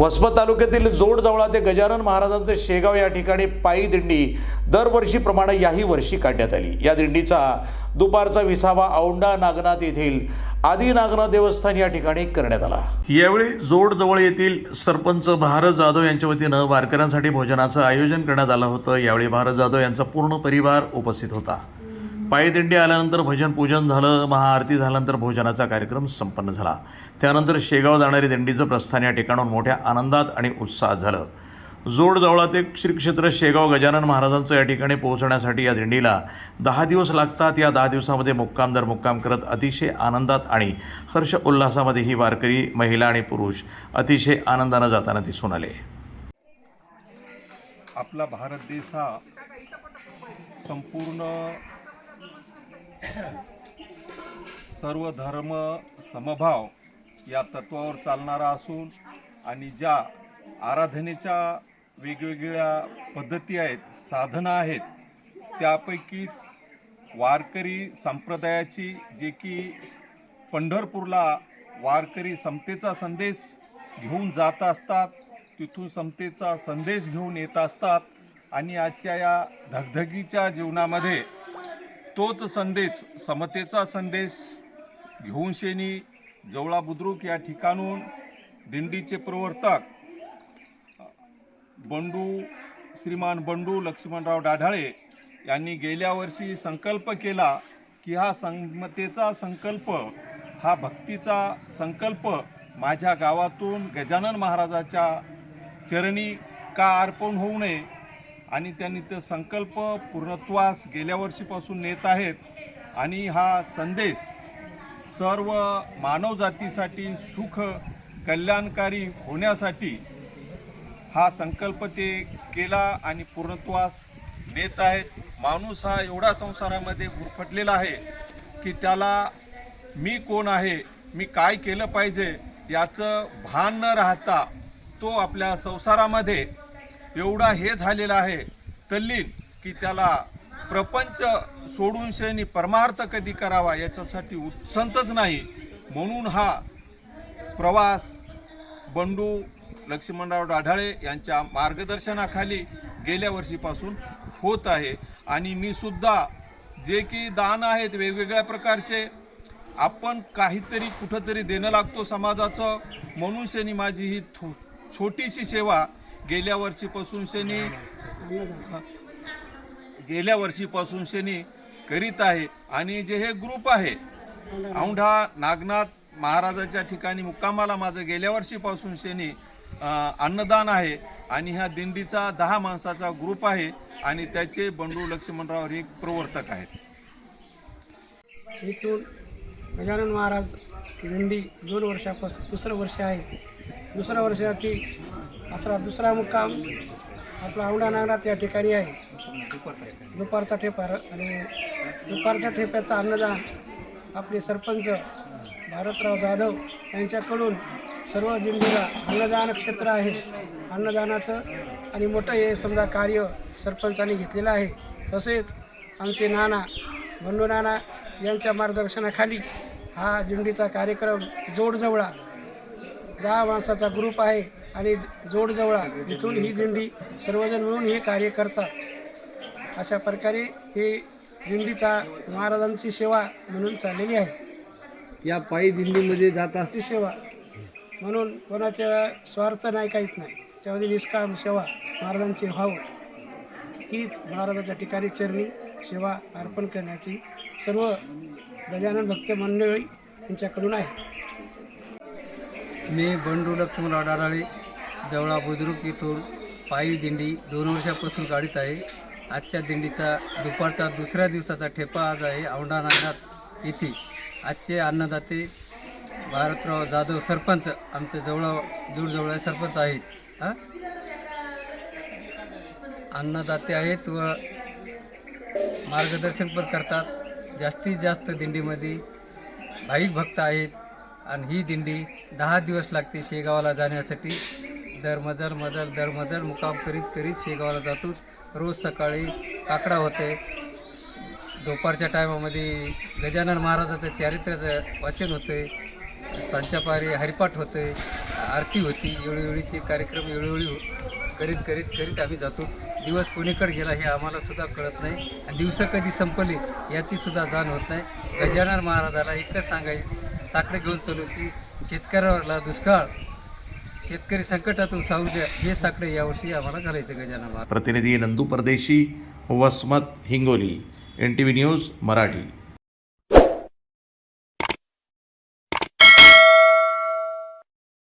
वसमत तालुक्यातील जोडजवळा ते गजानन महाराजांचे शेगाव या ठिकाणी पायी दिंडी दरवर्षीप्रमाणे याही वर्षी काढण्यात आली. या दिंडीचा दुपारचा विसावा औंढा नागनाथ येथील आदिनागनाथ देवस्थान या ठिकाणी करण्यात आला. यावेळी जोडजवळ येथील सरपंच भारत जाधव यांच्या वतीनं वारकऱ्यांसाठी भोजनाचं आयोजन करण्यात आलं होतं. यावेळी भारत जाधव यांचा पूर्ण परिवार उपस्थित होता. पायी दिंडी आल्यानंतर भजन पूजन झालं महाआरती झाल्यानंतर भोजनाचा कार्यक्रम संपन्न झाला. त्यानंतर शेगाव जाणारी दिंडीचं प्रस्थान या ठिकाणाहून मोठ्या आनंदात आणि उत्साहात झालं. जोडजवळा ते श्रीक्षेत्र शेगाव गजानन महाराजांचं या ठिकाणी पोहोचण्यासाठी या दिंडीला दहा दिवस लागतात. या दहा दिवसामध्ये मुक्काम दर मुक्काम करत अतिशय आनंदात आणि हर्ष उल्हासामध्ये ही वारकरी महिला आणि पुरुष अतिशय आनंदानं जाताना दिसून आले. आपला भारत देश हा संपूर्ण सर्व धर्म समभाव या तत्वावर चालणारा असून आणि ज्या आराधनेच्या वेगवेगळ्या पद्धती आहेत साधनं आहेत त्यापैकीच वारकरी संप्रदायाची जे की पंढरपूरला वारकरी समतेचा संदेश घेऊन जात असतात तिथून समतेचा संदेश घेऊन येत असतात आणि आजच्या या धगधगीच्या जीवनामध्ये तोच संदेश समतेचा संदेश. घेऊन शेनी जवळा बुद्रुक या ठिकाणून दिंडीचे प्रवर्तक बंडू श्रीमान बंडू लक्ष्मणराव डाढाळे यांनी गेल्या वर्षी संकल्प केला की हा समतेचा संकल्प हा भक्तीचा संकल्प माझ्या गावातून गजानन महाराजाच्या चरणी का अर्पण होऊ नये? आणि त्यांनी ते संकल्प पूर्णत्वास गेल्या वर्षीपासून नेत आहेत. आणि हा संदेश सर्व मानवजातीसाठी सुख कल्याणकारी होण्यासाठी हा संकल्प ते केला आणि पूर्णत्वास नेत आहेत. माणूस हा एवढा संसारामध्ये गुरफटलेला आहे की त्याला मी कोण आहे मी काय केलं पाहिजे याचं भान न राहता तो आपल्या संसारामध्ये एवढा हे झालेला आहे तल्लीन की त्याला प्रपंच सोडून शेनी परमार्थ कधी करावा याच्यासाठी उत्संतच नाही. म्हणून हा प्रवास बंडू लक्ष्मणराव डाढाळे यांच्या मार्गदर्शनाखाली गेल्या वर्षीपासून होत आहे. आणि मी सुद्धा जे की दान आहेत वेगवेगळ्या प्रकारचे आपण काहीतरी कुठंतरी देणं लागतो समाजाचं. म्हणून शनी माझी ही थो छोटीशी सेवा गेल्या वर्षीपासून शनी गेल्या वर्षीपासून शनी करीत आहे आणि जे हे ग्रुप आहे औंढा नागनाथ महाराजाच्या ठिकाणी मुक्कामाला माझं गेल्या वर्षीपासून शनी अन्नदान आहे आणि ह्या दिंडीचा दहा माणसाचा ग्रुप आहे आणि त्याचे बंडू लक्ष्मणराव हे प्रवर्तक आहेत. इथून गजानन महाराज दिंडी दोन वर्षापासून दुसरं वर्ष आहे. दुसऱ्या वर्षाची असरा दुसरा मुक्काम आपला औंढा नागनाथ या ठिकाणी आहे. दुपारचा ठेपा आणि दुपारच्या ठेप्याचं अन्नदान आपले सरपंच भारतराव जाधव यांच्याकडून सर्व दिंडीला अन्नदान क्षेत्र आहे. अन्नदानाचं आणि मोठं हे समजा कार्य सरपंचाने घेतलेलं आहे. तसेच आमचे नाना बंडू नाना यांच्या मार्गदर्शनाखाली हा दिंडीचा कार्यक्रम जोडजवळा दहा माणसाचा ग्रुप आहे आणि जोडजवळा इथून ही दिंडी सर्वजण मिळून हे कार्य करतात. अशा प्रकारे ही दिंडीचा महाराजांची सेवा म्हणून चाललेली आहे. या पायी दिंडीमध्ये जात असते सेवा. म्हणून कोणाच्या स्वार्थ नाही काहीच नाही. त्यामध्ये निष्काम सेवा महाराजांची व्हावं. हीच महाराजाच्या ठिकाणी चरणी सेवा अर्पण करण्याची सर्व गजानन भक्त मंडळी यांच्याकडून आहे. मी बंडू लक्ष्मणराव डाराळे जवळा बुद्रुक इथून पायी दिंडी दोन वर्षापासून काढीत आहे. आजच्या दिंडीचा दुपारचा दुसऱ्या दिवसाचा ठेपा आज आहे औंढा नागनाथ येथे आजचे अन्नदाते भारतराव जाधव सरपंच आमचे जवळ दूरजवळ सरपंच आहेत. हां? अन्नदाते आहेत व मार्गदर्शन पण करतात. जास्तीत जास्त दिंडीमध्ये भाविक भक्त आहेत. आणि ही दिंडी दहा दिवस लागते शेगावाला जाण्यासाठी. दर मजल मजल दर मजल मुकाम करीत करीत शेगावाला जातो. रोज सकाळी काकडा होते. दुपारच्या टायमामध्ये गजानन महाराजाचं चारित्र्याचं वाचन होते. संचापारी हरिपाठ होते. आरती होती. वेळोवेळीचे कार्यक्रम वेळोवेळी करीत करीत करीत आम्ही जातो. दिवस कोणीकडे गेला हे आम्हाला सुद्धा कळत नाही. आणि दिवसं कधी संपली याची सुद्धा जाण होत नाही. गजानन महाराजाला एकच सांगायचं साकडे घेऊन चालू की शेतकऱ्यावरला दुष्काळ शेतकरी संकटातून सावू द्या हे साकडे यावर्षी आम्हाला घालायचं गजानन प्रतिनिधी Nandu Pardeshi Vasmat Hingoli N T V news Marathi.